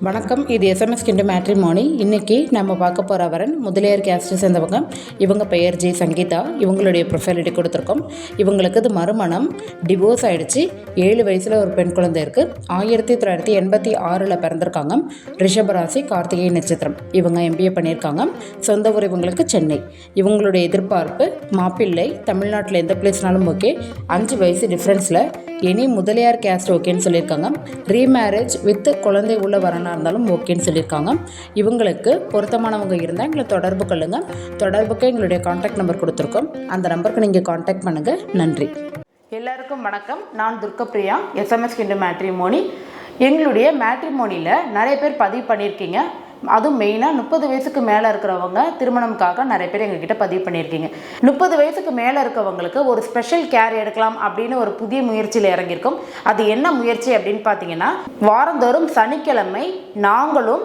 வணக்கம். இது எஸ்எம்எஸ் கிண்டு மேட்ரிமோனி இன்றைக்கி நம்ம பார்க்க போகிற வரன் முதலியார் கேஸ்ட்டை சேர்ந்தவங்க. இவங்க பெயர் ஜி சங்கீதா. இவங்களுடைய ப்ரொஃபைல் எடுத்து கொடுத்துருக்கோம். இவங்களுக்கு இது மறுமணம். டிவோர்ஸ் ஆகிடுச்சு ஏழு வயசில் ஒரு பெண் குழந்தை இருக்குது ஆயிரத்தி தொள்ளாயிரத்தி எண்பத்தி ஆறில் பிறந்திருக்காங்க. ரிஷபராசி கார்த்திகை நட்சத்திரம். இவங்க எம்பிஏ பண்ணியிருக்காங்க. சொந்த ஊர் இவங்களுக்கு சென்னை. இவங்களுடைய எதிர்பார்ப்பு மாப்பிள்ளை தமிழ்நாட்டில் எந்த பிளேஸ்னாலும் ஓகே அஞ்சு வயசு டிஃப்ரென்ஸில் எனி முதலியார் கேஸ்ட் ஓகேன்னு சொல்லியிருக்காங்க. ரீமேரேஜ் வித் குழந்தை உள்ள வரனாக இருந்தாலும் ஓகேன்னு சொல்லியிருக்காங்க. இவங்களுக்கு பொருத்தமானவங்க இருந்தால் எங்களை தொடர்பு கொள்ளுங்கள் தொடர்புக்கு எங்களுடைய காண்டாக்ட் நம்பர் கொடுத்துருக்கோம். அந்த நம்பருக்கு நீங்கள் காண்டாக்ட் பண்ணுங்கள் நன்றி. எல்லாருக்கும் வணக்கம். நான் துர்கப்பிரியா எஸ்எம்எஸ் கிண்டு மேட்ரிமோனி எங்களுடைய மேட்ரிமோனியில் நிறைய பேர் பதிவு பண்ணியிருக்கீங்க. அதுவும் மெயினாக முப்பது வயசுக்கு மேலே இருக்கிறவங்க திருமணம்காக நிறைய பேர் எங்ககிட்ட பதிவு பண்ணியிருக்கீங்க. முப்பது வயசுக்கு மேலே இருக்கவங்களுக்கு ஒரு ஸ்பெஷல் கேர் எடுக்கலாம் அப்படின்னு ஒரு புதிய முயற்சியில் இறங்கியிருக்கோம். அது என்ன முயற்சி அப்படின்னு பார்த்தீங்கன்னா வாரந்தோறும் சனிக்கிழமை நாங்களும்